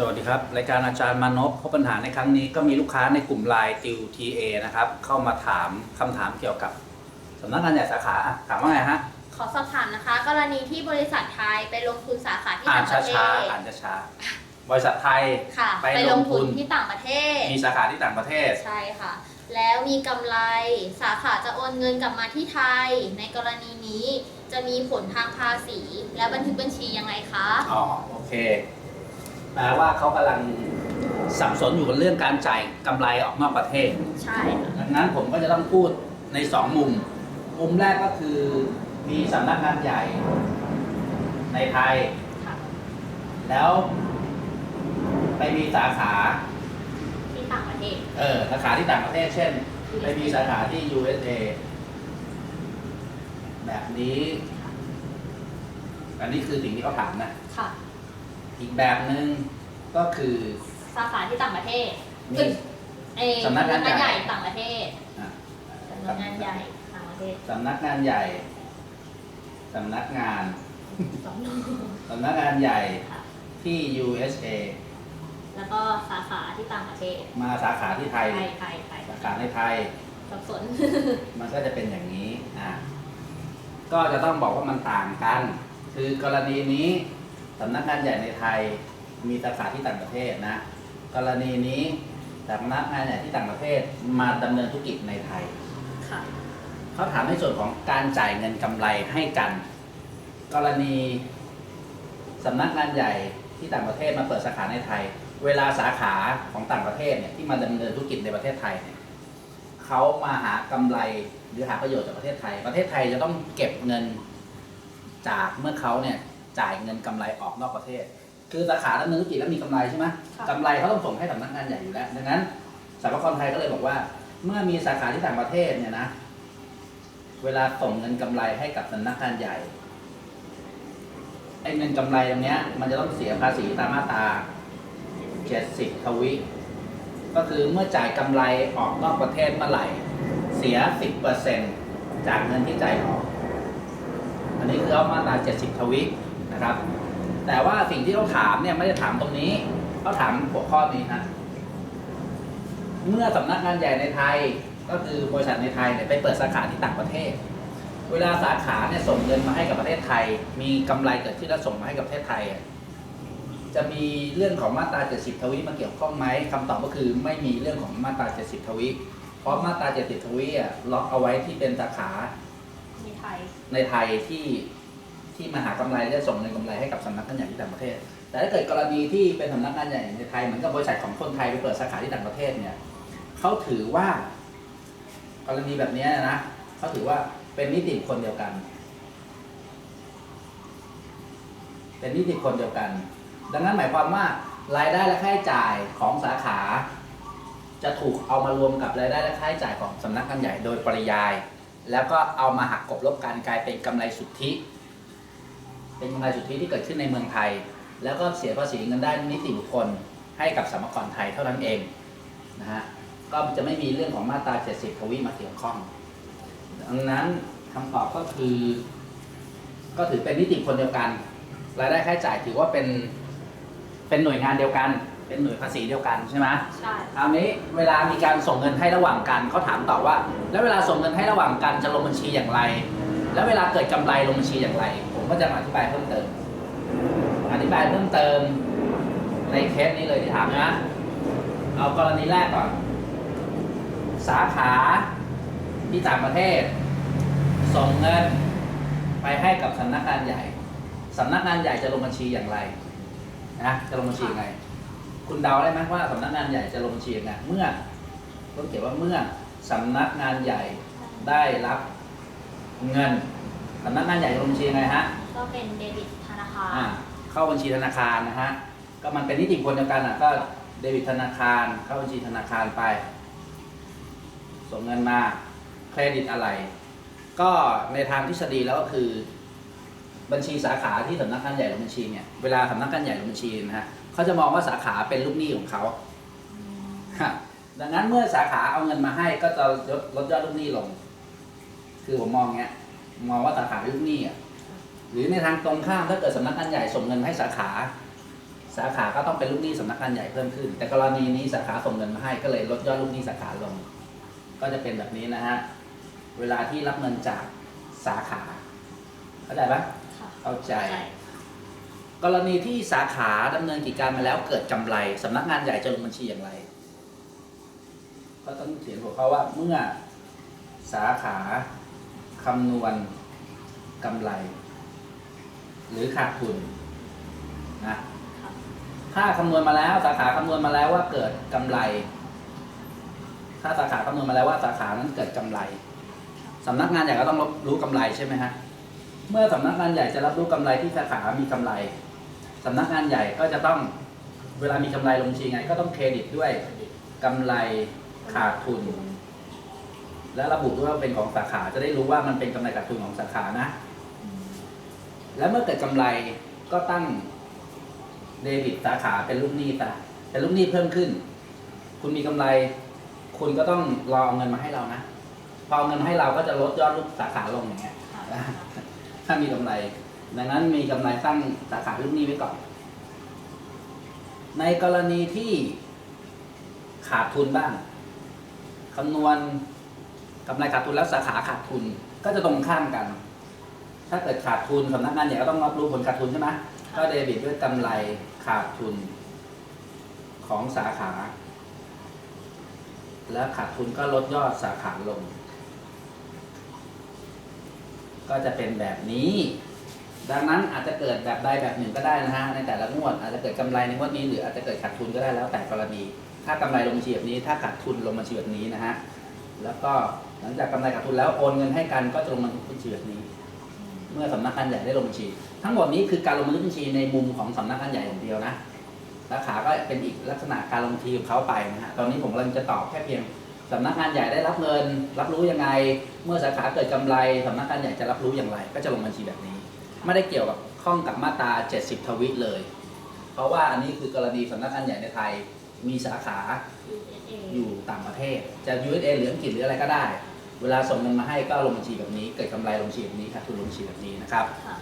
สวัสดีครับ รายการอาจารย์มานพพบปัญหาในครั้งนี้ก็มีลูกค้าในกลุ่มไลน์ติว TA นะครับ เข้ามาถามคำถามเกี่ยวกับสำนักงานใหญ่สาขาอะถามว่าไงฮะขอสอบถามนะคะ กรณีที่บริษัทไทยไปลงทุนสาขาที่อ่านต่างประเทช้าศๆอ่านช้าๆบริษัทไทย ค่ะ ไปไปลลงงทุทุนน ที่ต่างประเทศ มีสาขาที่ต่างประเทศ ใช่ค่ะ แล้วมีกำไรสาขาจะโอนเงินกลับมาที่ไทย ในกรณีนี้จะมีผลทางภาษี และบันทึกบัญชียังไงคะ อ๋อโอเค แปลว่าเขากำลังสับสนอยู่กับเรื่องการจ่ายกำไรออกนอกประเทศ ใช่ค่ะดังนั้นผมก็จะต้องพูดในสองมุม มุมแรกก็คือมีสำนักงานใหญ่ในไทย ค่ะแล้วไปมีสาขา ที่ต่างประเทศ เออสาขาที่ต่างประเทศ เช่น ไปมีสาขาที่ USA แบบนี้ อันนี้คือสิ่งที่เขาถามนะ ค่ะ อีกแบบหนึ่งก็คือ สาขาที่ต่างประเทศมีเอ้ยเอ่อสำนักงานใหญ่ ใหญ่ต่างประเทศอะสำนักงานใหญ่ต่างประเทศสำนักงานใหญ่สำนักงานสองสำนักงานใหญ่ค่ะที่ USA แล้วก็สาขาที่ต่างประเทศมาสาขาที่ไทไทยยไทยไทยสาขาในไทย สับสน มันก็จะเป็นอย่างนี้ อ่า ก็จะต้องบอกว่ามันต่างกัน คือกรณีนี้ สำนักงานใหญ่ในไทยมีสาขาที่ต่างประเทศนะ กรณีนี้สำนักงานใหญ่ที่ต่างประเทศมาดำเนินธุรกิจในไทย ค่ะ เขาถามในส่วนของการจ่ายเงินกำไรให้กัน กรณีสำนักงานใหญ่ที่ต่างประเทศมาเปิดสาขาในไทย เวลาสาขาของต่างประเทศเนี่ยที่มาดำเนินธุรกิจในประเทศไทยเนี่ยเขามาหากำไรหรือหาประโยชน์จากประเทศไทย ประเทศไทยจะต้องเก็บเงินจากเมื่อเขาเนี่ย จ่ายเงินกำไรออกนอกประเทศ คือสาขาดำเนินธุรกิจแล้วมีกำไรใช่ไหมค่ะ กำไรเขาต้องส่งให้สำนักงานใหญ่อยู่แล้ว ดังนั้นสรรพากรไทยก็เลยบอกว่า เมื่อมีสาขาที่ต่างประเทศเนี่ยนะ เวลาส่งเงินกำไรให้กับสำนักงานใหญ่ ไอ้เงินกำไรตรงเนี้ย มันจะต้องเสียภาษีตามมาตรา 70ทวิก็คือเมื่อจ่ายกำไรออกนอกประเทศเมื่อไหร่ เสีย 10%จากเงินที่จ่ายออก อันนี้คือเอามาตรา70ทวิ นะครับ แต่ว่าสิ่งที่เขาถามเนี่ยไม่ได้ถามตรงนี้เขาถามหัวข้อนี้ฮะเมื่อสำนักงานใหญ่ในไทยก็คือบริษัทในไทยเนี่ยไปเปิดสาขาที่ต่างประเทศ เวลาสาขาเนี่ยส่งเงินมาให้กับประเทศไทย มีกำไรเกิดขึ้นแล้วส่งมาให้กับประเทศไทยอะจะมีเรื่องของมาตรา 70 ทวีมาเกี่ยวข้องไหมคำตอบก็คือไม่มีเรื่องของมาตรา 70 ทวีเพราะมาตรา 70 ทวีอะล็อกเอาไว้ที่เป็นสาขามีไทยในไทยที่ ที่มาหากำไรและส่งเงินกำไรให้กับสำนักงานใหญ่ที่ต่างประเทศ แต่ถ้าเกิดกรณีที่เป็นสำนักงานใหญ่ในไทยเหมือนกับบริษัทของคนไทยไปเปิดสาขาที่ต่างประเทศเนี่ยเขาถือว่า กรณีแบบนี้นะเขาถือว่าเป็นนิติบุคคลเดียวกัน เป็นนิติบุคคลเดียวกัน ดังนั้นหมายความว่ารายได้และค่าใช้จ่ายของสาขา จะถูกเอามารวมกับรายได้และค่าใช้จ่ายของสำนักงานใหญ่โดยปริยาย แล้วก็เอามาหักกบลบกันกลายเป็นกำไรสุทธิ เป็นกำไรสุทธิที่เกิดขึ้นในเมืองไทย แล้วก็เสียภาษีเงินได้นิติบุคคลให้กับสรรพากรไทยเท่านั้นเองนะฮะก็จะไม่มีเรื่องของมาตรา 70ทวีมาเกี่ยวข้อง ดังนั้นคำตอบก็คือ ก็ถือเป็นนิติบุคคลเดียวกันรายได้ค่าใช้จ่ายถือว่าเป็นเป็นหน่วยงานเดียวกัน เป็นหน่วยภาษีเดียวกันใช่ไหมใช่คราวนี้เวลามีการส่งเงินให้ระหว่างกันเขาถามต่อว่า แล้วเวลาส่งเงินให้ระหว่างกันจะลงบัญชีอย่างไร แล้วเวลาเกิดกำไรลงบัญชีอย่างไร ผมก็จะมาอธิบายเพิ่มเติม อธิบายเพิ่มเติมในเคสนี้เลยที่ถามนะ เอากรณีแรกก่อน สาขาที่ต่างประเทศ ส่งเงินไปให้กับสำนักงานใหญ่สำนักงานใหญ่จะลงบัญชีอย่างไรนะจะลงบัญชียังไง คุณเดาได้ไหมว่าสำนักงานใหญ่จะลงบัญชียังไงเมื่อต้องเขียนว่าเมื่อสำนักงานใหญ่ได้รับเงิน สำนักงานใหญ่จะลงบัญชียังไงฮะก็เป็นเดบิตธนาคารอ่าเข้าบัญชีธนาคารนะฮะก็มันเป็นนิติบุคคลเดียวกันอะก็เดบิตธนาคารเข้าบัญชีธนาคารไป ส่งเงินมาเครดิตอะไร ก็ในทางทฤษฎีแล้วก็คือ บัญชีสาขาที่สำนักงานใหญ่ลงบัญชีเนี่ยเวลาสำนักงานใหญ่ลงบัญชีนะฮะเขาจะมองว่าสาขาเป็นลูกหนี้ของเขาฮะดังนั้นเมื่อสาขาเอาเงินมาให้ก็จะลดลดยอดลูกหนี้ลง คือผมมองเงี้ย มองว่าสาขาเป็นลูกหนี้อะหรือในทางตรงข้ามถ้าเกิดสำนักงานใหญ่ส่งเงินให้สาขา สาขาก็ต้องเป็นลูกหนี้สำนักงานใหญ่เพิ่มขึ้น แต่กรณีนี้สาขาส่งเงินมาให้ก็เลยลดยอดลูกหนี้สาขาลง ก็จะเป็นแบบนี้นะฮะเวลาที่รับเงินจากสาขาเข้าใจปะค่ะเข้าใจ กรณีที่สาขาดำเนินกิจการมาแล้วเกิดกำไรสำนักงานใหญ่จะลงบัญชีอย่างไร ก็ต้องเขียนหัวข้อว่าเมื่อสาขา คำนวณกำไร หรือขาดทุนนะถ้าคำนวณมาแล้ว สาขาคำนวณมาแล้วว่าเกิดกำไร ถ้าสาขาคำนวณมาแล้วว่าสาขานั้นเกิดกำไรสำนักงานใหญ่ก็ต้องรับรู้กำไรใช่ไหมฮะเมื่อสำนักงานใหญ่จะรับรู้กำไรที่สาขามีกำไรสำนักงานใหญ่ก็จะต้องเวลามีกำไรลงชีไง ก็ต้องเครดิตด้วยกำไรขาดทุน และระบุด้วยว่าเป็นของสาขาจะได้รู้ว่ามันเป็นกำไรขาดทุนของสาขานะ แล้วเมื่อเกิดกำไรก็ตั้งเดบิตสาขาเป็นลูกหนี้ซะเป็นลูกหนี้เพิ่มขึ้น คุณมีกำไร คุณก็ต้องรอเอาเงินมาให้เรานะพอเอาเงินมาให้เราก็จะลดยอดลูกสาขาลงอย่างเงี้ย ถ้ามีกำไร ดังนั้นมีกำไรตั้งสาขาลูกหนี้ไว้ก่อน ในกรณีที่ขาดทุนบ้างคำนวณ กำไรขาดทุนแล้วสาขาขาดทุนก็จะตรงข้ามกัน ถ้าเกิดขาดทุนสำนักงานใหญ่ก็ต้องรับรู้ผลขาดทุนใช่ไหมก็เดบิตด้วยกำไรขาดทุนของสาขา แล้วขาดทุนก็ลดยอดสาขาลง ก็จะเป็นแบบนี้ ดังนั้นอาจจะเกิดแบบใดแบบหนึ่งก็ได้นะฮะในแต่ละงวด อาจจะเกิดกำไรในงวดนี้หรืออาจจะเกิดขาดทุนก็ได้แล้วแต่กรณี ถ้ากำไรลงบัญชีแบบนี้ ถ้าขาดทุนลงบัญชีแบบนี้นะฮะแล้วก็ หลังจากกำไรขาดทุนแล้วโอนเงินให้กันก็จะลงบัญชีแบบนี้ เมื่อสำนักงานใหญ่ได้ลงบัญชี ทั้งหมดนี้คือการลงบันทึกบัญชีในมุมของสำนักงานใหญ่อย่างเดียวนะสาขาก็เป็นอีกลักษณะการลงบัญชีของเขาไปนะฮะตอนนี้ผมกำลังจะตอบแค่เพียงสำนักงานใหญ่ได้รับเงิน รับรู้ยังไง เมื่อสาขาเกิดกำไรสำนักงานใหญ่จะรับรู้อย่างไร ก็จะลงบัญชีแบบนี้ ไม่ได้เกี่ยวกับข้องกับมาตรา 70 ทวิเลย เพราะว่าอันนี้คือกรณีสำนักงานใหญ่ในไทย มีสาขา USA อยู่ต่างประเทศ จะ USA หรืออังกฤษหรืออะไรก็ได้ เวลาส่งเงินมาให้ก็ลงบัญชีแบบนี้ เกิดกำไรลงบัญชีแบบนี้ขาดทุนลงบัญชีแบบนี้นะครับค่ะ